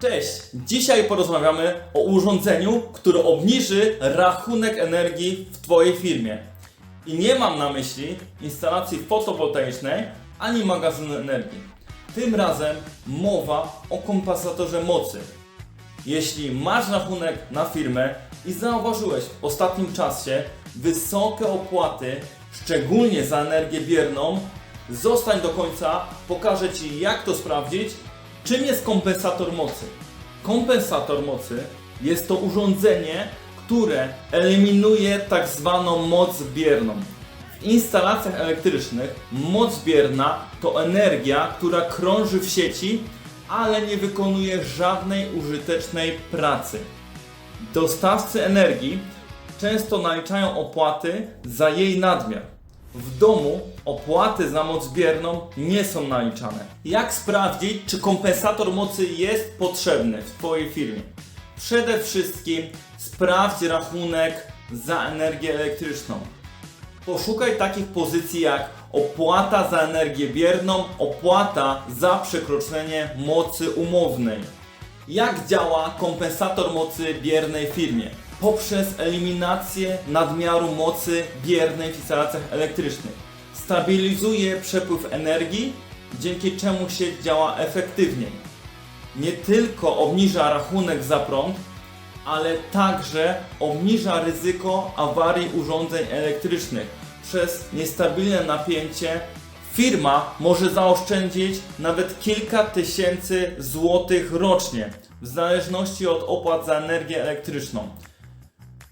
Cześć! Dzisiaj porozmawiamy o urządzeniu, które obniży rachunek energii w Twojej firmie. I nie mam na myśli instalacji fotowoltaicznej ani magazynu energii. Tym razem mowa o kompensatorze mocy. Jeśli masz rachunek na firmę i zauważyłeś w ostatnim czasie wysokie opłaty, szczególnie za energię bierną, zostań do końca, pokażę Ci jak to sprawdzić. Czym jest kompensator mocy? Kompensator mocy jest to urządzenie, które eliminuje tak zwaną moc bierną. W instalacjach elektrycznych moc bierna to energia, która krąży w sieci, ale nie wykonuje żadnej użytecznej pracy. Dostawcy energii często naliczają opłaty za jej nadmiar. W domu opłaty za moc bierną nie są naliczane. Jak sprawdzić, czy kompensator mocy jest potrzebny w Twojej firmie? Przede wszystkim sprawdź rachunek za energię elektryczną. Poszukaj takich pozycji jak opłata za energię bierną, opłata za przekroczenie mocy umownej. Jak działa kompensator mocy biernej firmie? Poprzez eliminację nadmiaru mocy biernej w instalacjach elektrycznych. Stabilizuje przepływ energii, dzięki czemu sieć działa efektywniej. Nie tylko obniża rachunek za prąd, ale także obniża ryzyko awarii urządzeń elektrycznych. Przez niestabilne napięcie firma może zaoszczędzić nawet kilka tysięcy złotych rocznie, w zależności od opłat za energię elektryczną.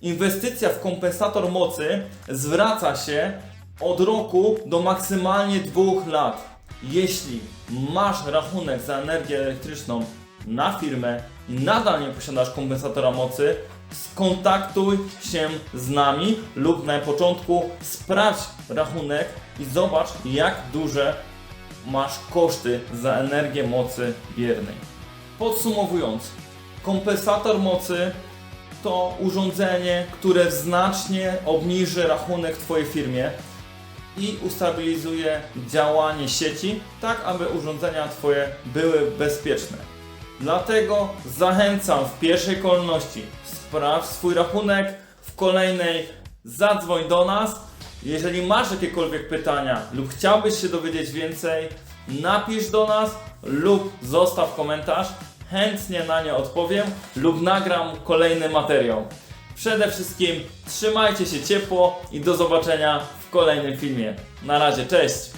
Inwestycja w kompensator mocy zwraca się od roku do maksymalnie dwóch lat. Jeśli masz rachunek za energię elektryczną na firmę i nadal nie posiadasz kompensatora mocy, skontaktuj się z nami lub na początku sprawdź rachunek i zobacz jak duże masz koszty za energię mocy biernej. Podsumowując, kompensator mocy to urządzenie, które znacznie obniży rachunek w Twojej firmie i ustabilizuje działanie sieci, tak aby urządzenia Twoje były bezpieczne. Dlatego zachęcam w pierwszej kolejności sprawdź swój rachunek, w kolejnej zadzwoń do nas. Jeżeli masz jakiekolwiek pytania lub chciałbyś się dowiedzieć więcej, napisz do nas lub zostaw komentarz. Chętnie na nie odpowiem lub nagram kolejny materiał. Przede wszystkim trzymajcie się ciepło i do zobaczenia w kolejnym filmie. Na razie, cześć!